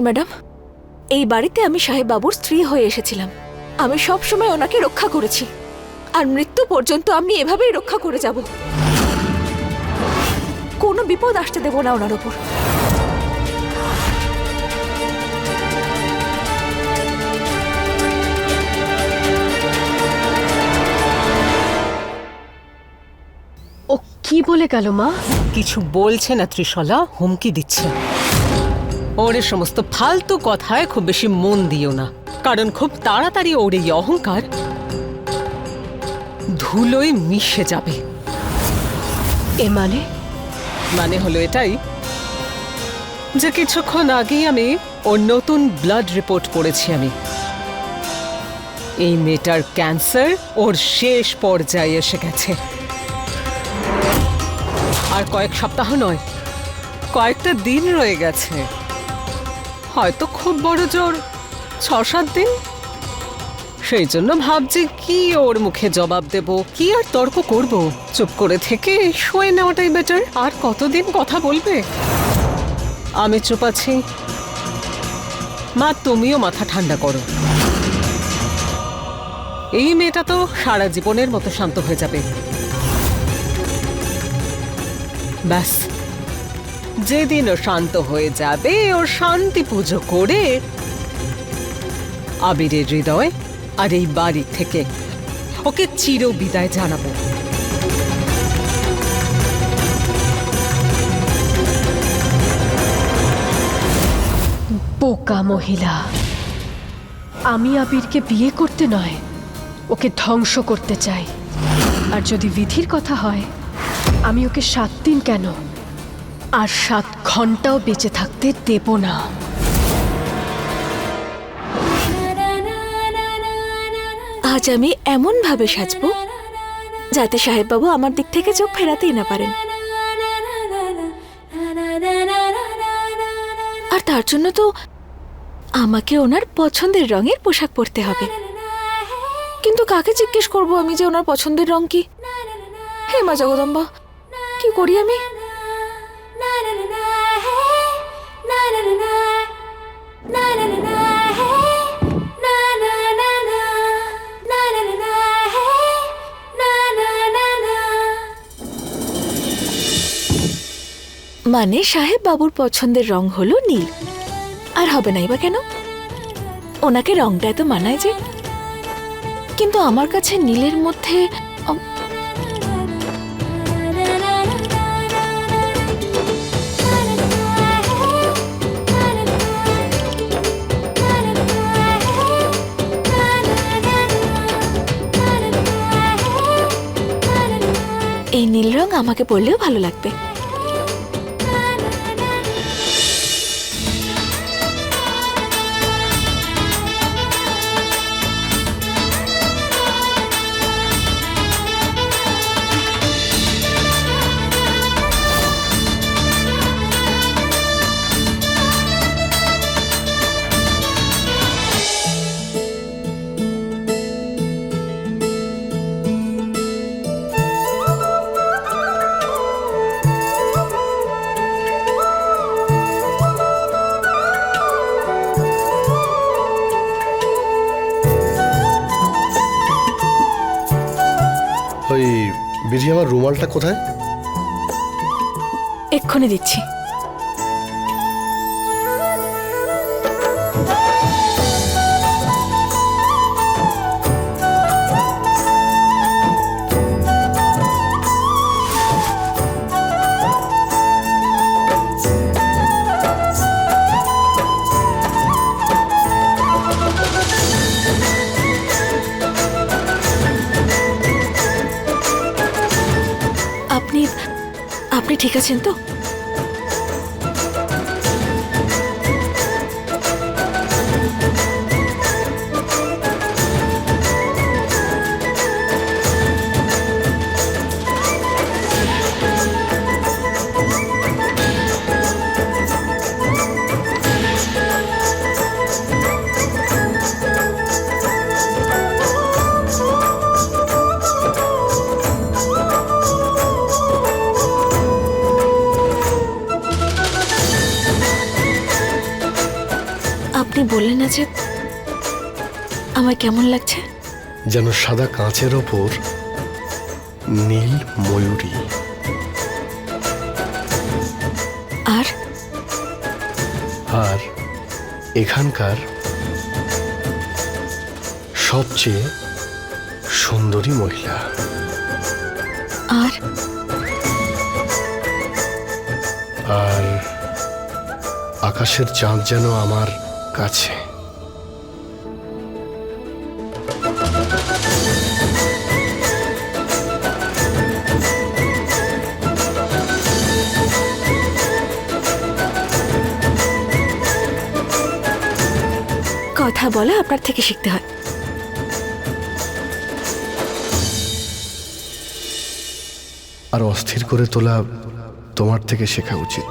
Doctor madam. এই বাড়িতে আমি সাহেব বাবুর স্ত্রী হয়ে এসেছিলাম। আমি সব সময় ওনাকে রক্ষা করেছি। আর মৃত্যু পর্যন্ত আমি এভাবেই রক্ষা করে যাব। কোনো বিপদ আসতে দেব না ওনার ওপর। ও কি বলে গেল মা? কিছু বলছে না ত্রিশলা। হুমকি দিচ্ছে। ওর এ সমস্ত ফালতু কথায় খুব বেশি মন দিও না কারণ খুব তাড়াতাড়ি ওর এই অহংকার ধুলোয় মিশে যাবে। এ মানে? মানে হলো এটাই যে কিছুক্ষণ আগেই আমি ওর নতুন ব্লাড রিপোর্ট পড়েছি আমি। এই মেয়েটার ক্যান্সার ওর শেষ পর্যায়ে এসে গেছে। আর কয়েক সপ্তাহ নয় কয়েকটা দিন রয়ে গেছে। হয়তো খুব বড় জোর। ছ সাত দিন? সেই জন্য ভাবছি কি ওর মুখে জবাব দেব, কি আর তর্ক করব। চুপ করে থেকে শুয়ে নেওয়াটাই বেটার আর কতদিন কথা বলবে? আমি চুপ আছি। মা, তুমিও মাথা ঠান্ডা করো। এই মেয়েটা তো সারা জীবনের মতো শান্ত হয়ে যাবে। ব্যাস। যেদিন ও শান্ত হয়ে যাবে ওর শান্তি পুজো করে আবিরের হৃদয় আর এই বাড়ি থেকে ওকে চির বিদায় জানাব। বোকা মহিলা, আমি আবিরকে বিয়ে করতে নয়, ওকে ধ্বংস করতে চাই। আর যদি বিধির কথা হয়, আমি ওকে সাত দিন কেন আর সাত ঘন্টাও বেঁচে থাকতে দেব না। আজ আমি এমন ভাবে সাজবো যাতে সাহেব বাবু আমার দিক থেকে চোখ ফেরাতেই না পারেন। আর তার জন্য তো আমাকে ওনার পছন্দের রঙের পোশাক পরতে হবে। কিন্তু কাকে জিজ্ঞেস করব আমি যে ওনার পছন্দের রং কি? হে মা জগদম্বা, কি করি আমি? মানে সাহেব বাবুর পছন্দের রং হলো নীল। আর হবে নাই বা কেন? ওনাকে রংটা এত মানায় যে। কিন্তু আমার কাছে নীলের মধ্যে নীল রং আমাকে পরলেও ভালো লাগবে। কোথায়? এক্ষুনি দিচ্ছি। আপনি ঠিক আছেন আমার কেমন লাগছে? যেন সাদা কাঁচের ওপর নীল ময়ূরী। আর? আর এখানকার সবচেয়ে সুন্দরী মহিলা। আর? আর আকাশের চাঁদ যেন আমার কাছে। বলা আপনার থেকে শিখতে হয়। আর অস্থির করে তোলা তোমার থেকে শেখা উচিত।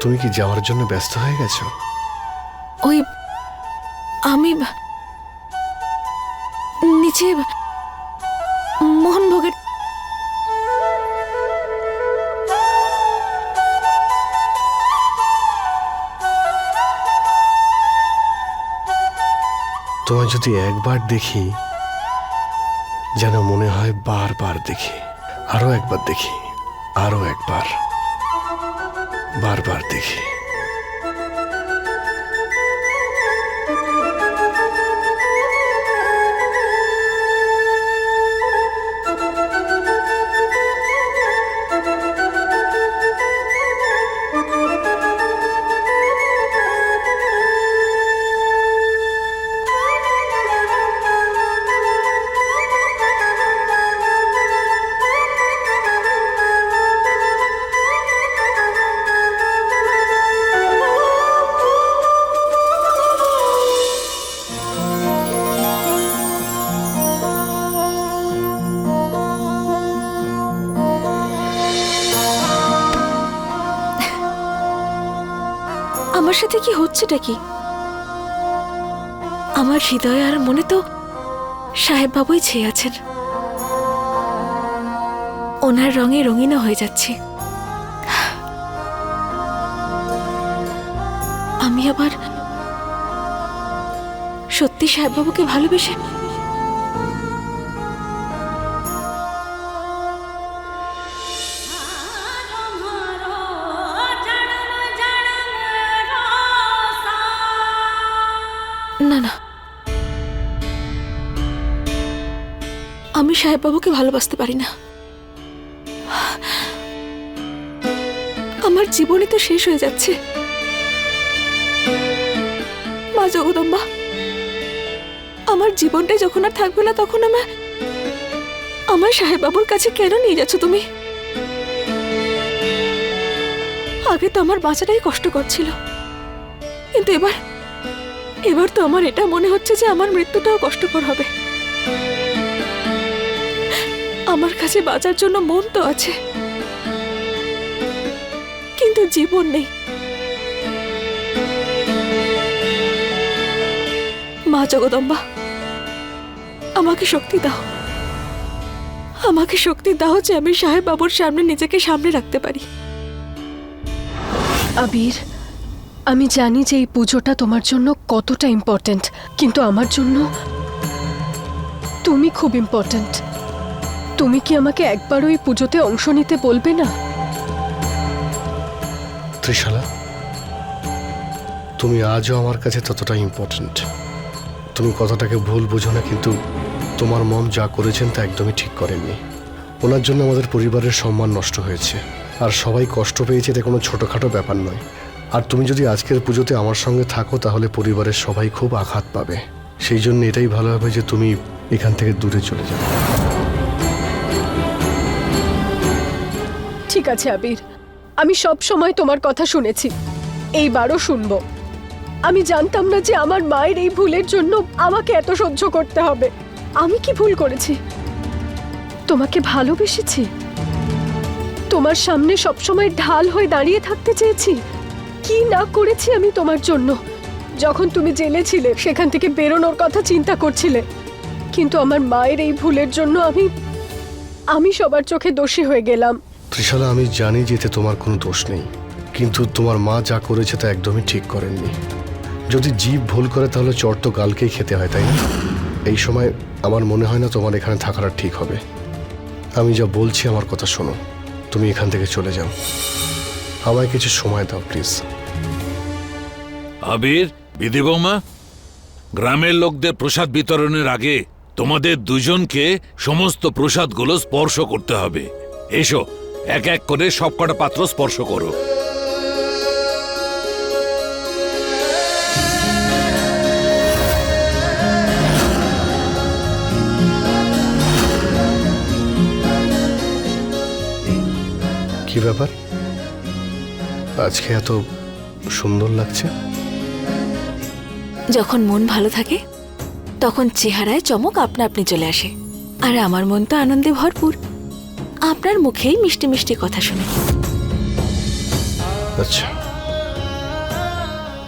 তুমি কি যাওয়ার জন্য ব্যস্ত হয়ে গেছো? ওই আমি নিচে তোমায় যদি একবার দেখি, যেন মনে হয় বারবার দেখি আরও একবার দেখি, আরও একবার, বারবার দেখি। আমার কি হচ্ছেটা কি? আমার হৃদয় আর মনে তো সাহেব বাবুই ছেয়ে আছেন। ওনার রঙে রঙিন হয়ে যাচ্ছে। আমি আবার সত্যি সাহেব বাবুকে ভালোবেসে আমি সাহেব বাবুকে ভালোবাসতে পারি না। আমার জীবনই তো শেষ হয়ে যাচ্ছে। মা জগদম্বা, আমার জীবনটাই যখন আর থাকবে না তখন আমার আমার সাহেব বাবুর কাছে কেন নিয়ে যাচ্ছ তুমি? আগে তো আমার বাঁচাটাই কষ্টকর ছিল। কিন্তু এবার এবার তো আমার এটা মনে হচ্ছে যে আমার মৃত্যুটাও কষ্টকর হবে। আমার কাছে বাঁচার জন্য মন তো আছে। কিন্তু জীবন নেই। মা জগদম্বা, আমাকে শক্তি দাও। আমাকে শক্তি দাও যে আমি সাহেব বাবুর সামনে নিজেকে সামনে রাখতে পারি। আবির, আমি জানি যে এই পুজোটা তোমার জন্য কতটা ইম্পর্ট্যান্ট কিন্তু আমার জন্য তুমি খুব ইম্পর্ট্যান্ট তুমি কি আমাকে একবার ওই পুজোতে অংশ নিতে বলবে না? ত্রিশালা, তুমি আজও আমার কাছে ততটা ইম্পর্ট্যান্ট তুমি কথাটাকে ভুল বুঝো না, কিন্তু তোমার মম যা করেছেন তা একদমই ঠিক করেননি। ওনার জন্য আমাদের পরিবারের সম্মান নষ্ট হয়েছে। আর সবাই কষ্ট পেয়েছে এটা কোনো ছোটোখাটো ব্যাপার নয়। আর তুমি যদি আজকের পুজোতে আমার সঙ্গে থাকো, তাহলে পরিবারের সবাই খুব আঘাত পাবে। সেই জন্য এটাই ভালো হবে যে তুমি এখান থেকে দূরে চলে যাও ঠিক আছে, আবির। আমি সব সময় তোমার কথা শুনেছি। এইবারও শুনব। আমি জানতাম না যে আমার মায়ের এই ভুলের জন্য আমাকে এত সহ্য করতে হবে। আমি কি ভুল করেছি? তোমাকে ভালোবেসেছি? তোমার সামনে সবসময় ঢাল হয়ে দাঁড়িয়ে থাকতে চেয়েছি? কি না করেছি আমি তোমার জন্য? যখন তুমি জেলে ছিলে, সেখান থেকে বেরোনোর কথা চিন্তা করছিলে। কিন্তু আমার মায়ের এই ভুলের জন্য আমি আমি সবার চোখে দোষী হয়ে গেলাম। ত্রিশালা আমি জানি যে এতে তোমার কোনো দোষ নেই, কিন্তু তোমার মা যা করেছে তা একদমই ঠিক করেননি। যদি জীব ভুল করে, তাহলে চট তো গালকেই খেতে হয়, তাই না? এই সময় আমার মনে হয় না তোমার এখানে থাকাটা ঠিক হবে। আমি যা বলছি, আমার কথা শোনো। তুমি এখান থেকে চলে যাও। আমায় কিছু সময় দাও, প্লিজ। আবির, বিধি বৌমা, গ্রামের লোকদের প্রসাদ বিতরণের আগে তোমাদের দুজনকে সমস্ত প্রসাদগুলো স্পর্শ করতে হবে। এসো। এক এক করে সবকটা পাত্র স্পর্শ করো। কি ব্যাপার? আজকে এত সুন্দর লাগছে। যখন মন ভালো থাকে তখন চেহারায় চমক আপনা আপনি চলে আসে। আর আমার মন তো আনন্দে ভরপুর। আপনার মুখেই মিষ্টি মিষ্টি কথা শুনে। আচ্ছা।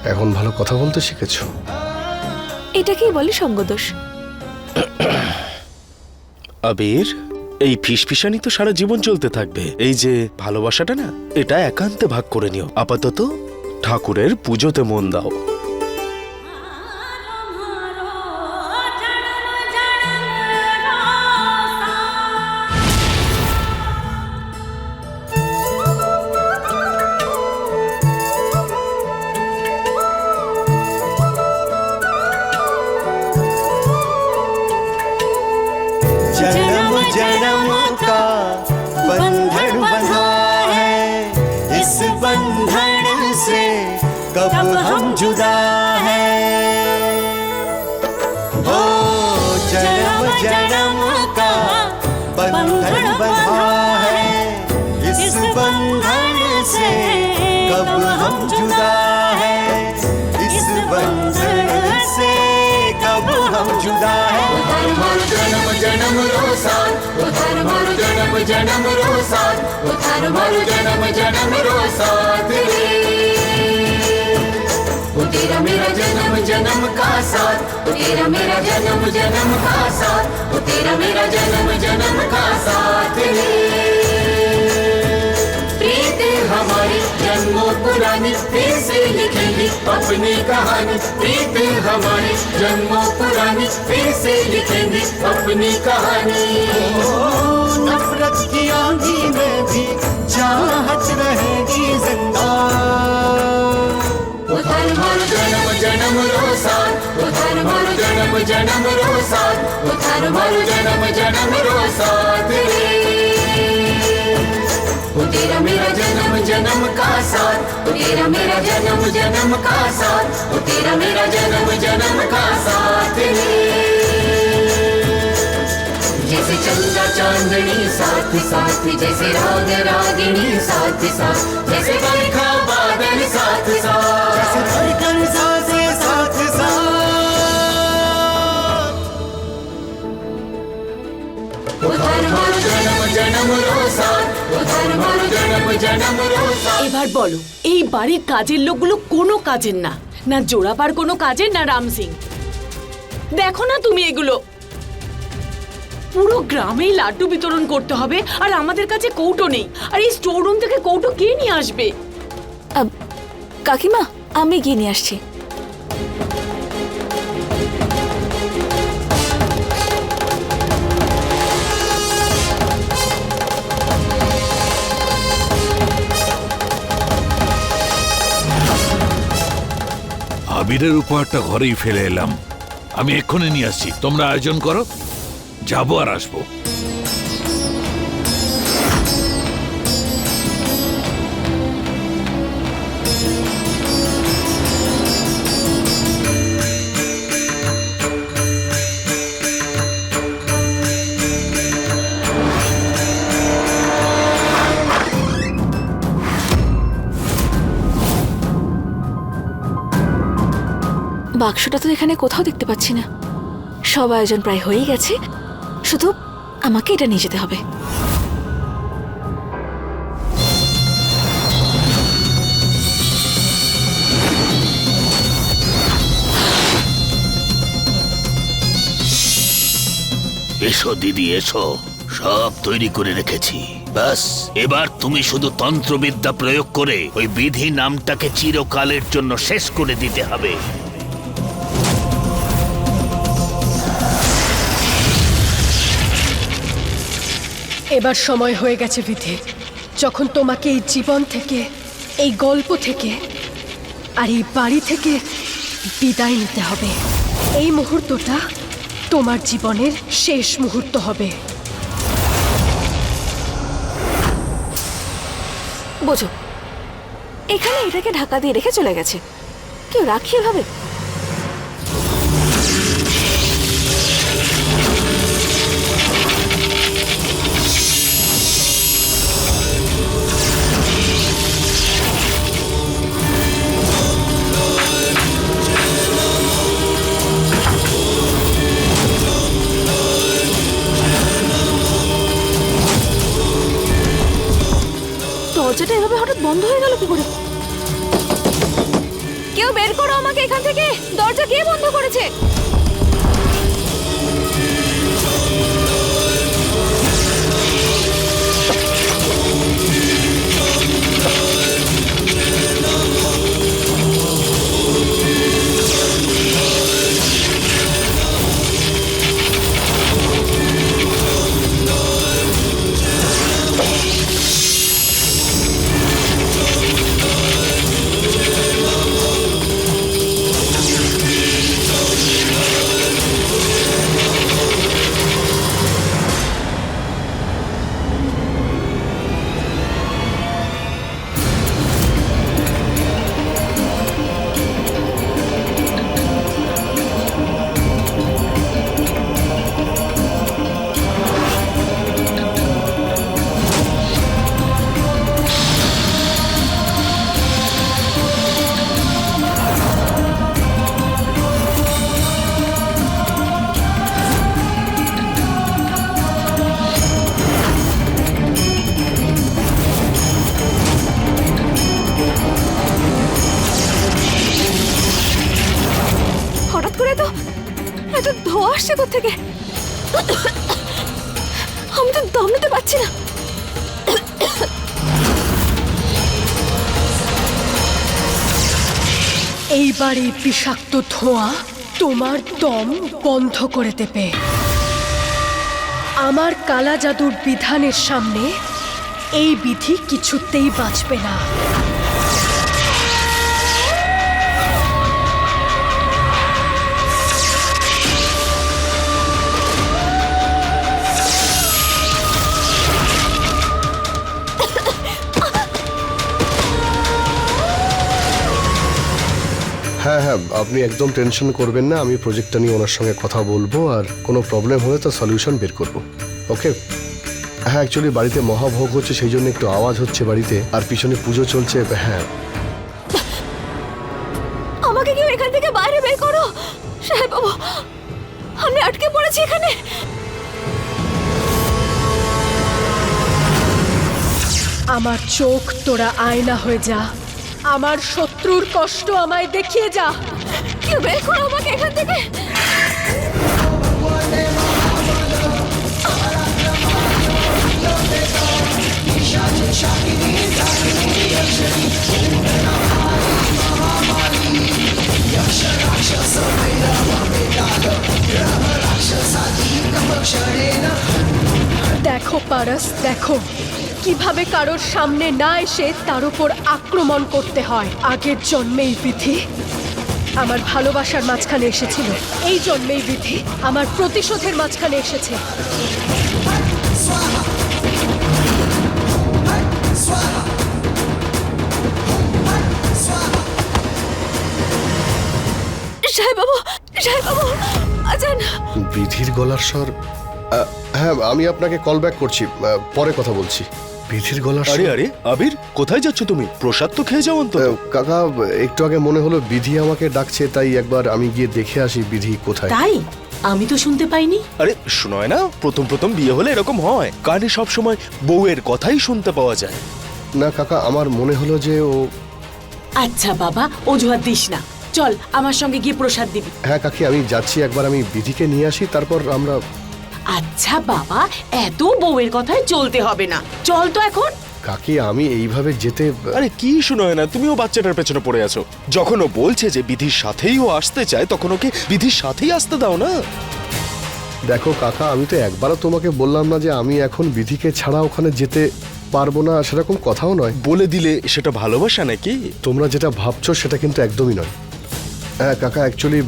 এখন ভালো কথা বলতে শিখেছো? এটাকেই বলে সঙ্গদোষ। আবির এই ফিসফিসানি তো সারা জীবন চলতে থাকবে। এই যে ভালোবাসাটা না এটা একান্তে ভাগ করে নিও। আপাতত ঠাকুরের পুজোতে মন দাও। जन्म જન્મ રો સાથ ઓ તારો મારો જન્મ જન્મ રો तेरा मेरा जन्म जन्म का साथ तेरा मेरा जन्म जन्म का साथ तेरा मेरा जन्म जन्म का साथ रे। हमारी जन्मों पुरानी फिर से लिखी अपनी कहानी प्रीत हमारी जन्मों पुरानी फिर से लिखेंगे अपनी कहानी। नफरत की आंधी में भी चाहत रहेगी ज़िंदा। उधर मारो जन्म जन्म रोसान उधर मारो जन्म जन्म रोसान उधर मारो जन्म जन्म रोसान तेरा। मेरा जन्म जन्म तेरा मेरा जन्म जन्म का साथ, ओ तेरा मेरा जन्म जन्म का साथ जैसे चंदा चांदनी साथ साथ, जैसे राग रागिनी साथ साथ, जैसे बरखा बादल साथ साथ। जैसे धड़कन साथे, साथ साथ। এবার বলো, এই বাড়ির কাজের লোকগুলো কোনো কাজের না। না জোড়াবার কোনো কাজের, না রাম সিং। দেখো না তুমি এগুলো। পুরো গ্রামেই লাড্ডু বিতরণ করতে হবে, আর আমাদের কাছে কৌটো নেই। আর এই স্টোর রুম থেকে কৌটো কে নিয়ে আসবে? কাকিমা, আমি গিয়ে নিয়ে আসছি। আবিরের উপহারটা ঘরেই ফেলে এলাম। আমি এক্ষুনি নিয়ে আসছি। তোমরা আয়োজন করো। যাব আর আসব। বাক্সটা তো এখানে কোথাও দেখতে পাচ্ছি না। সব আয়োজন প্রায় হয়েই গেছে। শুধু আমাকে এটা নিয়ে যেতে হবে। এসো, দিদি, এসো। সব তৈরি করে রেখেছি। ব্যাস, এবার তুমি শুধু তন্ত্রবিদ্যা প্রয়োগ করে ওই বিধি নামটাকে চিরকালের জন্য শেষ করে দিতে হবে। এবার সময় হয়ে গেছে বিধি। যখন তোমাকে এই জীবন থেকে, এই গল্প থেকে আর এই বাড়ি থেকে বিদায় নিতে হবে, এই মুহূর্তটা তোমার জীবনের শেষ মুহূর্ত হবে। বোঝো, এখানে এটাকে ঢাকা দিয়ে রেখে চলে গেছে। কেউ রাখি ভাবে? থেকে? আমি তো দম নিতে পারছি না। এইবার এই বিষাক্ত ধোঁয়া তোমার দম বন্ধ করে দেবে। আমার কালা জাদুর বিধানের সামনে এই বিধি কিছুতেই বাঁচবে না। হ্যাঁ হ্যাঁ আপনি একদম টেনশন করবেন না আমি প্রজেক্টটা নিয়ে ওনার সঙ্গে কথা বলব আর কোনো প্রবলেম হলে তার সলিউশন বের করব ওকে হ্যাঁ অ্যাকচুয়ালি বাড়িতে মহাভোগ হচ্ছে সেই জন্য একটু আওয়াজ হচ্ছে বাড়িতে আর পিছনে পুজো চলছে হ্যাঁ। আমাকে কেউ এখান থেকে বাইরে বের করো! সাহেব বাবু আমি আটকে পড়েছি এখানে! আমার চোখ তোরা আয়না হয়ে যা। আমার শত্রুর কষ্ট আমায় দেখিয়ে যা। কেউ বের করো আমাকে এখান থেকে? দেখো পারস দেখো। কীভাবে কারোর সামনে না এসে তার উপর আক্রমণ করতে হয়? আগের জন্মেই বিধি আমার ভালোবাসার মাঝখানে এসেছিল। এই জন্মেই বিধি আমার প্রতিশোধের মাঝখানে এসেছে। বিধির গলার স্বর হ্যাঁ আমি আপনাকে কল ব্যাক করছি পরে কথা বলছি। বিধির গলার আরে আরে আবির কোথায় যাচ্ছ তুমি? প্রসাদ তো খেয়ে যাও অন্তত। কাকা একটু আগে মনে হলো বিধি আমাকে ডাকছে তাই একবার আমি গিয়ে দেখে আসি বিধি কোথায়। তাই? আমি তো শুনতে পাইনি। আরে শোনায় না প্রথম প্রথম বিয়ে হলে এরকম হয়। কানে সব সময় বউয়ের কথাই শুনতে পাওয়া যায়। না কাকা আমার মনে হলো যে ও আচ্ছা বাবা অজুহাত দিস না। চল আমার সঙ্গে গিয়ে প্রসাদ দিবি। হ্যাঁ কাকি আমি যাচ্ছি একবার আমি বিধিকে নিয়ে আসি তারপর আমরা আচ্ছা বাবা এত বউয়ের কথায় চলতে হবে না। চল তো এখন। কাকি আমি এইভাবে যেতে আরে কি শোনায় না তুমিও বাচ্চাটার পেছনে পড়ে আছো। যখন ও বলছে যে বিধির সাথেই ও আসতে চায় তখন ওকে বিধির সাথেই আসতে দাও না? দেখো কাকা আমি তো একবারও তোমাকে বললাম না যে আমি এখন বিধিকে ছাড়া ওখানে যেতে পারব না সেরকম কথাও নয়। বলে দিলে সেটা ভালোবাসা নাকি? তোমরা যেটা ভাবছ সেটা কিন্তু একদমই নয়। হ্যাঁ কাকা অ্যাকচুয়ালি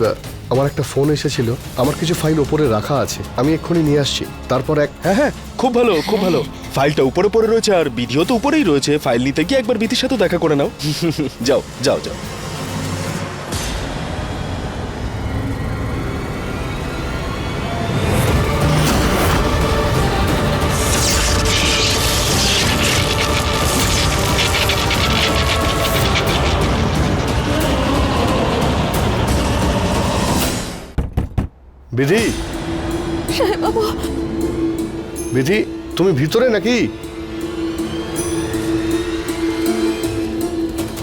আমার একটা ফোন এসেছিল। আমার কিছু ফাইল ওপরে রাখা আছে। আমি এক্ষুনি নিয়ে আসছি। তারপর এক হ্যাঁ হ্যাঁ খুব ভালো খুব ভালো। ফাইলটা উপরে পড়ে রয়েছে আর বিধিও তো উপরেই রয়েছে। ফাইল নিতে গিয়ে একবার বিধির সাথে দেখা করে নাও। যাও যাও যাও। বিধি? সাহেব বাবু বিধি তুমি ভিতরে নাকি?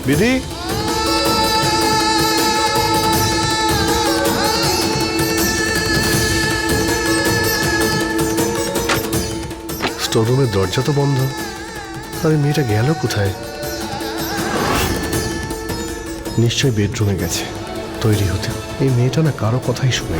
বিধি? স্টোররুমের দরজা তো বন্ধ। আরে মেয়েটা গেল কোথায়? নিশ্চয়ই বেডরুমে গেছে। তৈরি হতে। এই মেয়েটা না কারও কথাই শুনে